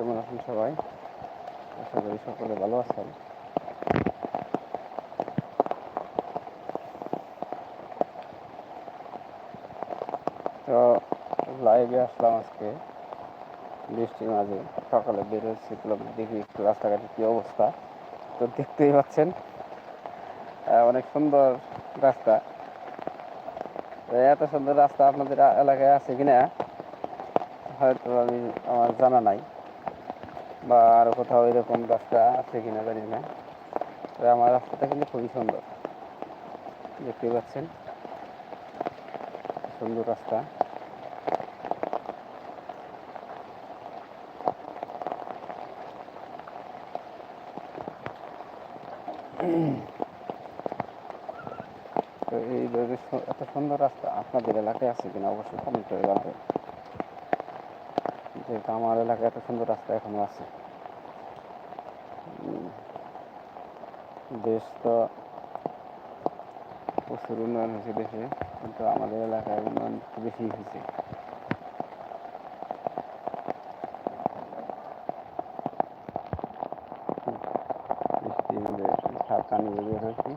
কেমন আছেন সবাই? আশা করি সকলে ভালো আছেন। তো লাইভে আসলাম আজকে। বৃষ্টির মাঝে সকালে বের হচ্ছিলাম দেখি একটু রাস্তাঘাটের কী অবস্থা। তো দেখতেই পাচ্ছেন অনেক সুন্দর রাস্তা। এত সুন্দর রাস্তা আপনাদের এলাকায় আছে কিনা, হয়তো আমি আমার জানা নাই। বা আরও কোথাও এরকম রাস্তা আছে কিনা জানি না। আমার রাস্তাটা কিন্তু খুবই সুন্দর। দেখতে পাচ্ছেন? সুন্দর রাস্তা। তো এই এত সুন্দর রাস্তা আপনাদের এলাকায় আছে কিনা? অবশ্যই কমেন্ট করে জানাবেন। যেহেতু আমার এলাকায় এত সুন্দর রাস্তা এখনও আছে। দেশ তো প্রচুর উন্নয়ন হয়েছে দেশে, কিন্তু আমাদের এলাকায় উন্নয়ন বেশি হয়েছে। সাবধানে বেরিয়ে হয়েছি।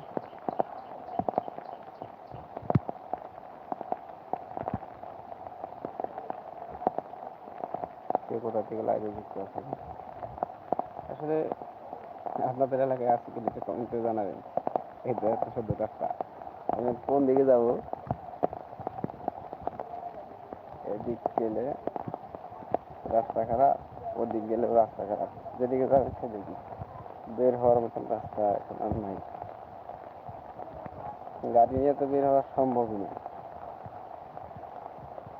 কোথা থেকে লাইভে যুক্ত আছেন আসলে আপনাদের এলাকায় আছে কিনা একটু কমেন্টে জানাবেন? এই তো এত সুন্দর রাস্তা। আমি কোন দিকে যাব? এদিক গেলে রাস্তা খারাপ, ওদিক গেলে রাস্তা খারাপ। যেদিকে যাবে সেদিকে। বের হওয়ার মতন রাস্তা এখন আর নাই। গাড়ি নিয়ে তো বের হওয়া সম্ভবই না।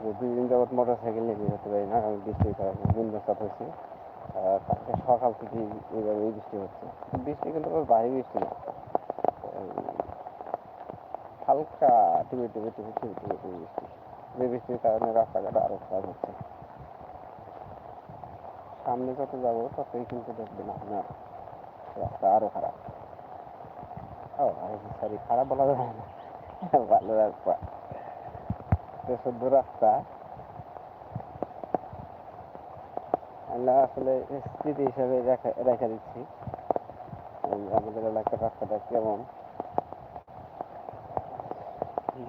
যে দুই দিন যাবত মোটর সাইকেল নিয়ে হতে পারি না কারণ বৃষ্টির কারণে নিম্নচাপ হয়েছে। কালকে সকাল থেকে এইভাবে বৃষ্টি হচ্ছে। বৃষ্টি কিন্তু আবার ভারী বৃষ্টি না। হালকা টিপে টিপে টিপে টিপে টিপে টিপে বৃষ্টি। যে বৃষ্টির কারণে রাস্তাঘাট আরও খারাপ হচ্ছে। সামনে যত যাব, ততই কিন্তু দেখবেন আপনার রাস্তা আরও খারাপ। ও সরি খারাপ বলা যাবে না। ভালো রাস্তা তো শুদ্ধ রাস্তা। আমরা আসলে স্মৃতি হিসাবে রেখে দিচ্ছি। আমাদের এলাকার রাস্তাটা কেমন?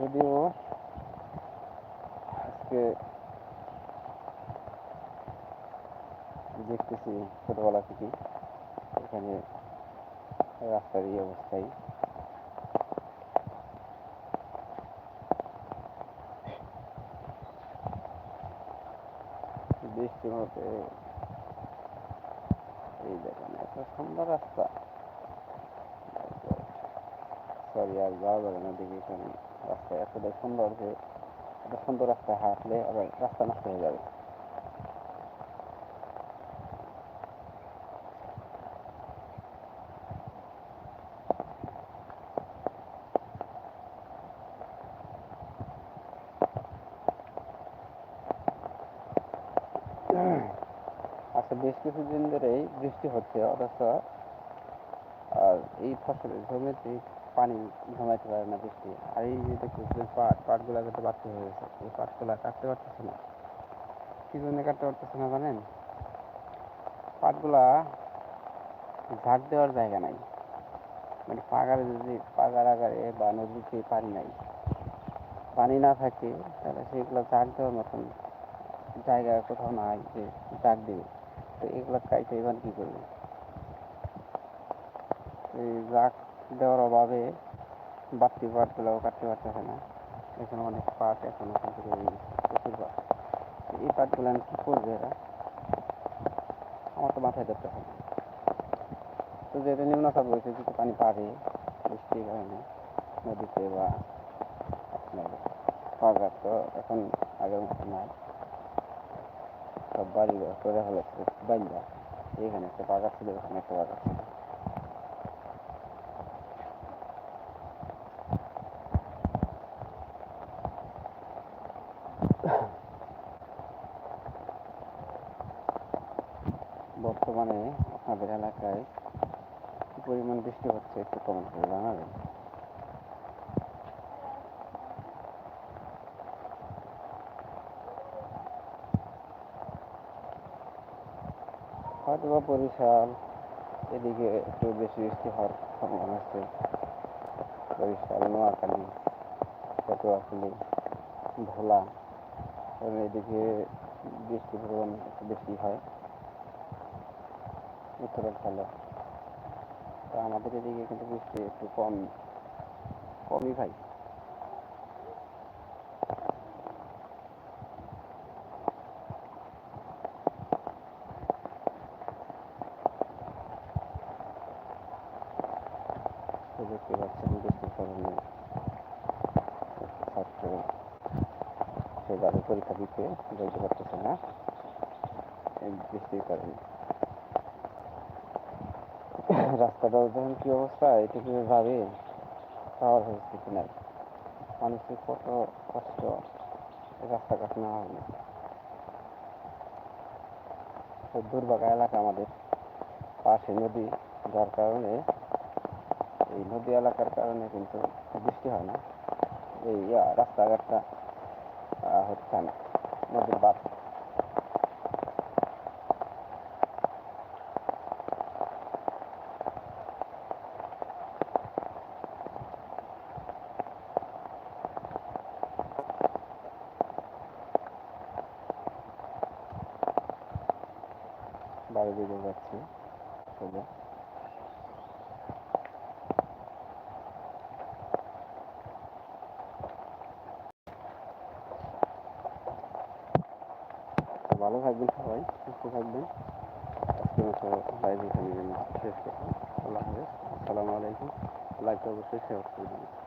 যদিও আজকে দেখতেছি ছোটবেলা থেকে এখানে রাস্তার এই অবস্থায় বৃষ্টির এই দেখেন, এত সুন্দর রাস্তা। সরি, আর যাওয়া যাবে না, দেখি এখানে রাস্তা এতটাই সুন্দর যে এত সুন্দর রাস্তায় হাঁটলে আবার রাস্তা নষ্ট হয়ে যাবে। আচ্ছা বেশ কিছুদিন ধরেই বৃষ্টি হচ্ছে, অথচ আর এই ফসলের জমিতে পানি জমাইতে পারে না বৃষ্টি। আর এই যে দেখতেছেন পাট, পাটগুলা কিন্তু বাড়তে হয়ে গেছে, এই পাটগুলা কাটতে পারতেছে না। কি জন্য কাটতে পারতেছে না জানেন? পাটগুলা ঝাড় দেওয়ার জায়গা নাই। মানে পাগারে যদি, পাগার আগারে বা নদীতে পানি নাই, পানি না থাকে, তাহলে সেগুলো ঝাড় দেওয়ার মতন জায়গা কোথাও নাই যে ঝাড় দেবে। তো এগুলো কাইতে এবার কি করবে? এই জাগ দেওয়ার অভাবে বাড়তি পাটগুলোও কাটতে পারতেছে না। এখানে অনেক পাট এখনও রয়ে গেছে প্রচুর পাট এই পাটগুলো আমি কি করবে এরা? আমার তো মাথায় ধরতে হবে তো যেহেতু নিম্নচাপ হয়েছে যদি পানি পাবে বৃষ্টির কারণে, নদীতে বা আপনার পাগার তো এখন আগের মতো নাই। সব বাড়ি ঘর করে ফেলেছে বাইন্দা এখানে একটা বাগান ছিল, ওখানে একটা বাগান ছিল। বর্তমানে আপনাদের এলাকায় পরিমাণ বৃষ্টি হচ্ছে একটু কমেন্ট করে জানাবেন। হয়তো বা বরিশাল এদিকে একটু বেশি বৃষ্টি হওয়ার সম্ভাবনা আছে। বরিশাল নোয়াখালী, পটুয়াখালী, ভোলা। কারণ এদিকে বৃষ্টির পরিমাণ একটু বেশি হয়। উত্তরাঞ্চলে তা আমাদের এদিকে কিন্তু বৃষ্টি একটু কম, কমই ভাই তো দেখতে পাচ্ছেন বৃষ্টির কারণে ছাত্র সেভাবে পরীক্ষা দিতে যাইতে পারতেছে না। বৃষ্টির কারণে রাস্তাটাও যখন কি অবস্থা এটুকু ভাবে পাওয়ার পরিস্থিতি নাই মানুষের কত কষ্ট রাস্তাঘাট না হলে। তো দুর্ভাগা এলাকা আমাদের। পাশে নদী, যার কারণে এই নদী এলাকার কারণে কিন্তু বৃষ্টি হয় না। এই রাস্তাঘাটটা হচ্ছে না নদীর বাড়ি দিকে যাচ্ছি। সোজা ভালো থাকবেন সবাই, সুস্থ থাকবেন। আজকে মতো লাইভ এখানে শেষ করছি। আল্লাহ হাফেজ। আসসালামু আলাইকুম। লাইভটা অবশ্যই শেয়ার করে দিন